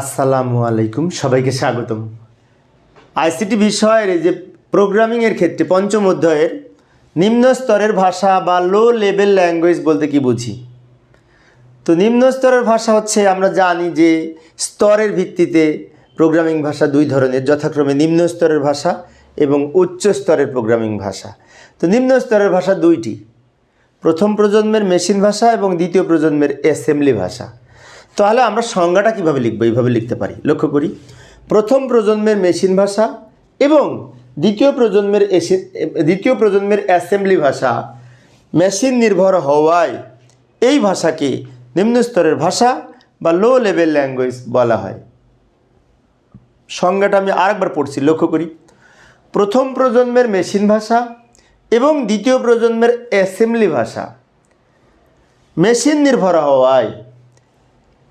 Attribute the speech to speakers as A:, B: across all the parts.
A: আসসালামু আলাইকুম, সবাইকে স্বাগতম। আইসিটি বিষয়ের যে প্রোগ্রামিংয়ের ক্ষেত্রে পঞ্চম অধ্যায়ের নিম্ন স্তরের ভাষা বা লো লেভেল ল্যাঙ্গুয়েজ বলতে কি বুঝি? তো নিম্ন স্তরের ভাষা হচ্ছে, আমরা জানি যে স্তরের ভিত্তিতে প্রোগ্রামিং ভাষা দুই ধরনের, যথাক্রমে নিম্ন স্তরের ভাষা এবং উচ্চ স্তরের প্রোগ্রামিং ভাষা। তো নিম্ন স্তরের ভাষা দুইটি। প্রথম প্রজন্মের মেশিন ভাষা এবং দ্বিতীয় প্রজন্মের অ্যাসেম্বলি ভাষা। তাহলে আমরা সংজ্ঞাটা কীভাবে লিখব? এইভাবে লিখতে পারি। লক্ষ্য করি। প্রথম প্রজন্মের মেশিন ভাষা এবং দ্বিতীয় প্রজন্মের দ্বিতীয় প্রজন্মের অ্যাসেম্বলি ভাষা মেশিন নির্ভর হওয়ায় এই ভাষাকে নিম্ন স্তরের ভাষা বা লো লেভেল ল্যাঙ্গুয়েজ বলা হয়। সংজ্ঞাটা আমি আরেকবার পড়ছি। লক্ষ্য করি। প্রথম প্রজন্মের মেশিন ভাষা এবং দ্বিতীয় প্রজন্মের অ্যাসেম্বলি ভাষা। মেশিন নির্ভর হওয়ায়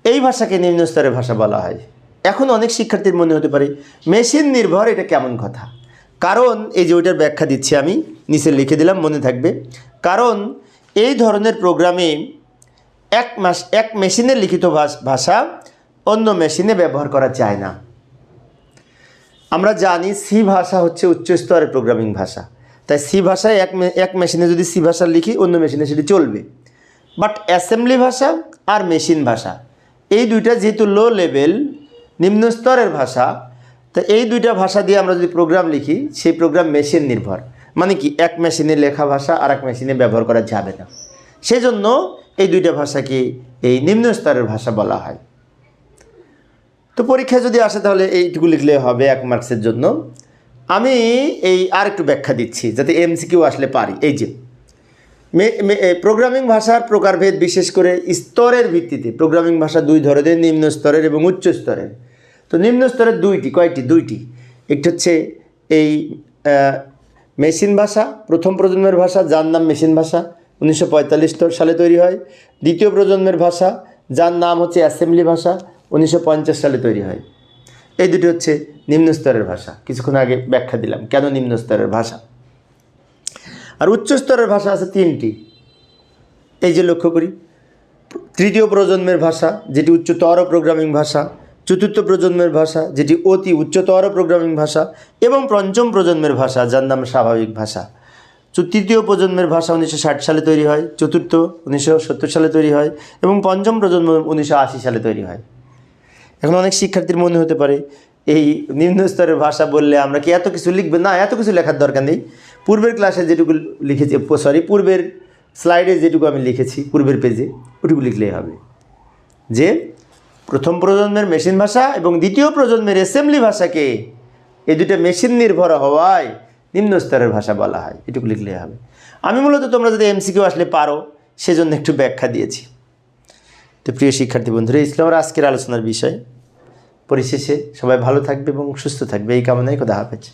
A: এই ভাষাকে নিম্ন স্তরের ভাষা বলা হয়। এখন অনেক শিক্ষার্থীর মনে হতে পারে, মেশিন নির্ভর, এটা কেমন কথা? কারণ, এই যে ওইটার ব্যাখ্যা দিচ্ছি আমি, নিচে লিখে দিলাম, মনে থাকবে। কারণ, এই ধরনের প্রোগ্রামে এক মাস, এক মেশিনের লিখিত ভাষ- অন্য মেশিনে ব্যবহার করা যায় না। আমরা জানি, সি ভাষা হচ্ছে উচ্চ স্তরের প্রোগ্রামিং ভাষা। তাই সি ভাষায় এক এক মেশিনে যদি সি ভাষা লিখি, অন্য মেশিনে সেটি চলবে। বাট অ্যাসেম্বলি ভাষা আর মেশিন ভাষা এই দুইটা যেহেতু লো লেভেল নিম্ন স্তরের ভাষা, তো এই দুইটা ভাষা দিয়ে আমরা যদি প্রোগ্রাম লিখি, সেই প্রোগ্রাম মেশিন নির্ভর। মানে কি, এক মেশিনে লেখা ভাষা আর এক মেশিনে ব্যবহার করা যাবে না। সেজন্য এই দুইটা ভাষাকে এই নিম্ন স্তরের ভাষা বলা হয়। তো পরীক্ষায় যদি আসে তাহলে এইটুকু লিখলে হবে এক মার্কসের জন্য। আমি এই আর একটু ব্যাখ্যা দিচ্ছি, যাতে এমসিকিউ আসলে পারি। এই যে প্রোগ্রামিং ভাষার প্রকারভেদ বিশেষ করে স্তরের ভিত্তিতে প্রোগ্রামিং ভাষা দুই ধরনের, নিম্ন স্তরের এবং উচ্চ স্তরের। তো নিম্ন স্তরের দুইটি, কয়টি? দুইটি। একটি হচ্ছে এই মেশিন ভাষা, প্রথম প্রজন্মের ভাষা, যার নাম মেশিন ভাষা, উনিশশো পঁয়তাল্লিশ সালে তৈরি হয়। দ্বিতীয় প্রজন্মের ভাষা, যার নাম হচ্ছে অ্যাসেম্বলি ভাষা, উনিশশো পঞ্চাশ সালে তৈরি হয়। এই দুটি হচ্ছে নিম্ন স্তরের ভাষা। কিছুক্ষণ আগে ব্যাখ্যা দিলাম, কেন নিম্ন স্তরের ভাষা? আর উচ্চ স্তরের ভাষা আছে তিনটি। এই যে লক্ষ্য করি, তৃতীয় প্রজন্মের ভাষা, যেটি উচ্চতর প্রোগ্রামিং ভাষা, চতুর্থ প্রজন্মের ভাষা, যেটি অতি উচ্চতর প্রোগ্রামিং ভাষা, এবং পঞ্চম প্রজন্মের ভাষা, যার নাম স্বাভাবিক ভাষা। তৃতীয় প্রজন্মের ভাষা উনিশশো ষাট সালে তৈরি হয়, চতুর্থ উনিশশো সত্তর সালে তৈরি হয়, এবং পঞ্চম প্রজন্ম উনিশশো আশি সালে তৈরি হয়। এখন অনেক শিক্ষার্থীর মনে হতে পারে, এই নিম্ন স্তরের ভাষা বললে আমরা কি এত কিছু লিখবে? না, এত কিছু লেখার দরকার নেই। পূর্বের ক্লাসে যেটুকু লিখেছি সরি পূর্বের স্লাইডে যেটুকু আমি লিখেছি, পূর্বের পেজে ওটুকু লিখলেই হবে। যে প্রথম প্রজন্মের মেশিন ভাষা এবং দ্বিতীয় প্রজন্মের অ্যাসেম্বলি ভাষাকে এই দুটো মেশিন নির্ভর হওয়ায় নিম্ন স্তরের ভাষা বলা হয়, এটুকু লিখলেই হবে। আমি মূলত তোমরা যদি এমসিকিউ আসলে পারো, সেজন্য একটু ব্যাখ্যা দিয়েছি। তো প্রিয় শিক্ষার্থী বন্ধুরা ইসলামের আজকের আলোচনার বিষয়। পরিশেষে সবাই ভালো থাকবে এবং সুস্থ থাকবে। এই কামনায় কথা হাফেজ।